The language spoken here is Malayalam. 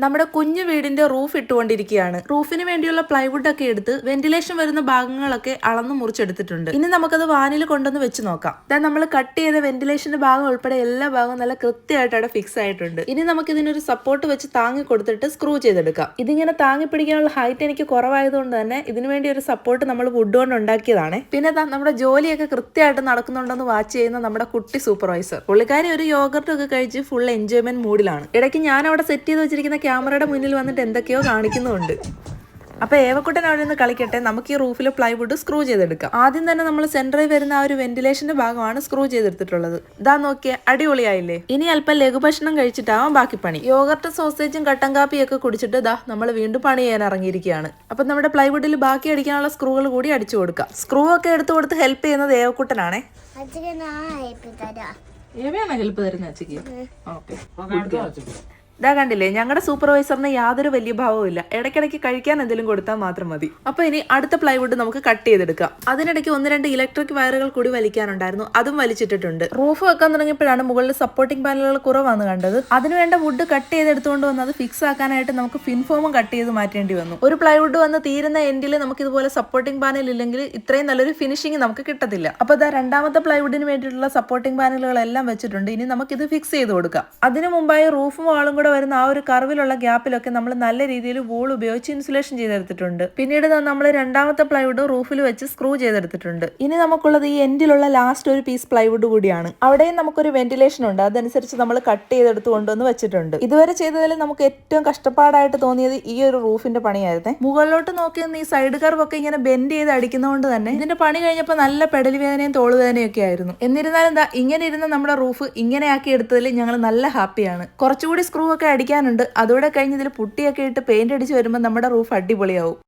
നമ്മുടെ കുഞ്ഞു വീടിന്റെ റൂഫ് ഇട്ടുകൊണ്ടിരിക്കുകയാണ്. റൂഫിന് വേണ്ടിയുള്ള പ്ലൈവുഡ് ഒക്കെ എടുത്ത് വെന്റിലേഷൻ വരുന്ന ഭാഗങ്ങളൊക്കെ അളന്ന് മുറിച്ചെടുത്തിട്ടുണ്ട്. ഇനി നമുക്കത് വാനിൽ കൊണ്ടുവന്ന് വെച്ച് നോക്കാം. ദാ നമ്മൾ കട്ട് ചെയ്ത വെന്റിലേഷന്റെ ഭാഗം ഉൾപ്പെടെ എല്ലാ ഭാഗവും നല്ല കൃത്യമായിട്ട് അവിടെ ഫിക്സ് ആയിട്ടുണ്ട്. ഇനി നമുക്ക് ഇതിനൊരു സപ്പോർട്ട് വെച്ച് താങ്ങി കൊടുത്തിട്ട് സ്ക്രൂ ചെയ്തെടുക്കാം. ഇതിങ്ങനെ താങ്ങി പിടിക്കാനുള്ള ഹൈറ്റ് എനിക്ക് കുറവായതുകൊണ്ട് തന്നെ ഇതിനു വേണ്ടി ഒരു സപ്പോർട്ട് നമ്മൾ വുഡ് കൊണ്ട് ഉണ്ടാക്കിയതാണ്. പിന്നെ നമ്മുടെ ജോലിയൊക്കെ കൃത്യമായിട്ട് നടക്കുന്നുണ്ടെന്ന് വാച്ച് ചെയ്യുന്ന നമ്മുടെ കുട്ടി സൂപ്പർവൈസർ പുള്ളിക്കാരി ഒരു യോഗർട്ടൊക്കെ കഴിച്ച് ഫുൾ എൻജോയ്മെന്റ് മൂഡിലാണ് ഇടയ്ക്ക് ഞാൻ അവിടെ സെറ്റ് ചെയ്ത് വെച്ചിരിക്കുന്ന ക്യാമറയുടെ മുന്നിൽ വന്നിട്ട് എന്തൊക്കെയോ കാണിക്കുന്നുണ്ട്. അപ്പൊ ഏവക്കുട്ടൻ അവിടെ നിന്ന് കളിക്കട്ടെ. നമുക്ക് ഈ റൂഫിൽ പ്ലൈവുഡ് സ്ക്രൂ ചെയ്തെടുക്കാം. ആദ്യം തന്നെ നമ്മൾ സെന്ററിൽ വരുന്ന ആ ഒരു വെന്റിലേഷന്റെ ഭാഗമാണ് സ്ക്രൂ ചെയ്തെടുത്തിട്ടുള്ളത്. ഇതാ നോക്കിയേ അടിപൊളിയായില്ലേ? ഇനി അല്പം ലഘുഭക്ഷണം കഴിച്ചിട്ടാവാം ബാക്കി പണി. യോഗർട്ട് സോസേജും കട്ടൻ കാപ്പിയും ഒക്കെ കുടിച്ചിട്ട് ഇതാ നമ്മൾ വീണ്ടും പണി ചെയ്യാൻ ഇറങ്ങിയിരിക്കുകയാണ്. അപ്പൊ നമ്മുടെ പ്ലൈവുഡിൽ ബാക്കി അടിക്കാനുള്ള സ്ക്രൂകൾ കൂടി അടിച്ചു കൊടുക്കാം. സ്ക്രൂ ഒക്കെ എടുത്തു കൊടുത്ത് ഹെൽപ്പ് ചെയ്യുന്നത് ഏവക്കുട്ടനാണേ. ഹെൽപ്പ് തരാം. ഏവയാണോ ഹെൽപ്പ് തരുന്നത് അച്ഛക്ക്? ഓക്കെ ഇതാ കണ്ടില്ലേ ഞങ്ങളുടെ സൂപ്പർവൈസറിന് യാതൊരു വലിയ ഭാവവും ഇല്ല. ഇടയ്ക്കിടയ്ക്ക് കഴിക്കാൻ എന്തെങ്കിലും കൊടുത്താൽ മാത്രം മതി. അപ്പൊ ഇനി അടുത്ത പ്ലൈവുഡ് നമുക്ക് കട്ട് ചെയ്തെടുക്കാം. അതിനിടയ്ക്ക് ഒന്ന് രണ്ട് ഇലക്ട്രിക് വയറുകൾ കൂടി വലിക്കാനുണ്ടായിരുന്നു. അതും വലിച്ചിട്ടിട്ടുണ്ട്. റൂഫ് വെക്കാൻ തുടങ്ങിയപ്പോഴാണ് മുകളിൽ സപ്പോർട്ടിംഗ് പാനലുകൾ കുറവാണ് കണ്ടത്. അതിനുവേണ്ട വുഡ് കട്ട് ചെയ്തെടുത്തുകൊണ്ട് വന്ന് അത് ഫിക്സ് ആക്കാനായിട്ട് നമുക്ക് ഫിൻഫോമും കട്ട് ചെയ്ത് മാറ്റേണ്ടി വന്നു. ഒരു പ്ലൈവുഡ് വന്ന് തീരുന്ന എൻഡിൽ നമുക്ക് ഇതുപോലെ സപ്പോർട്ടിംഗ് പാനൽ ഇല്ലെങ്കിൽ ഇത്രയും നല്ലൊരു ഫിനിഷിംഗ് നമുക്ക് കിട്ടത്തില്ല. അപ്പൊ ഇതാ രണ്ടാമത്തെ പ്ലൈവുഡിന് വേണ്ടിയിട്ടുള്ള സപ്പോർട്ടിംഗ് പാനലുകളെല്ലാം വെച്ചിട്ടുണ്ട്. ഇനി നമുക്ക് ഇത് ഫിക്സ് ചെയ്ത് കൊടുക്കാം. അതിനു മുമ്പായി റൂഫും വാളും കൂടെ വരുന്ന ആ ഒരു കർവിലുള്ള ഗ്യാപ്പിലൊക്കെ നമ്മൾ നല്ല രീതിയിൽ വൂൾ ഉപയോഗിച്ച് ഇൻസുലേഷൻ ചെയ്തെടുത്തിട്ടുണ്ട്. പിന്നീട് നമ്മൾ രണ്ടാമത്തെ പ്ലൈവുഡ് റൂഫിൽ വെച്ച് സ്ക്രൂ ചെയ്തെടുത്തിട്ടുണ്ട്. ഇനി നമുക്കുള്ളത് ഈ എൻഡിലുള്ള ലാസ്റ്റ് ഒരു പീസ് പ്ലൈവുഡ് കൂടിയാണ്. അവിടെയും നമുക്കൊരു വെന്റിലേഷൻ ഉണ്ട്. അതനുസരിച്ച് നമ്മൾ കട്ട് ചെയ്തെടുത്ത് കൊണ്ടുവന്ന് വെച്ചിട്ടുണ്ട്. ഇതുവരെ ചെയ്തതിൽ നമുക്ക് ഏറ്റവും കഷ്ടപ്പാടായിട്ട് തോന്നിയത് ഈ ഒരു റൂഫിന്റെ പണിയായിരുന്നേ. മുകളിലോട്ട് നോക്കി ഈ സൈഡ് കർവ് ഒക്കെ ഇങ്ങനെ ബെൻഡ് ചെയ്ത് അടിക്കുന്നതുകൊണ്ട് തന്നെ ഇതിന്റെ പണി കഴിഞ്ഞപ്പോൾ നല്ല പെടൽ വേദനയും തോൾ വേദനയും ഒക്കെ ആയിരുന്നു. എന്നിരുന്നാലും എന്താ ഇങ്ങനെ ഇരുന്ന നമ്മുടെ റൂഫ് ഇങ്ങനെയാക്കി എടുത്തതിൽ ഞങ്ങൾ നല്ല ഹാപ്പിയാണ് കുറച്ചുകൂടി സ്ക്രൂ ഒക്കെ അടിക്കാനുണ്ട്. അതോടെ കഴിഞ്ഞ് ഇതിൽ പുട്ടിയൊക്കെ ഇട്ട് പെയിന്റ് അടിച്ച് വരുമ്പോൾ നമ്മുടെ റൂഫ് അടിപൊളിയാവും.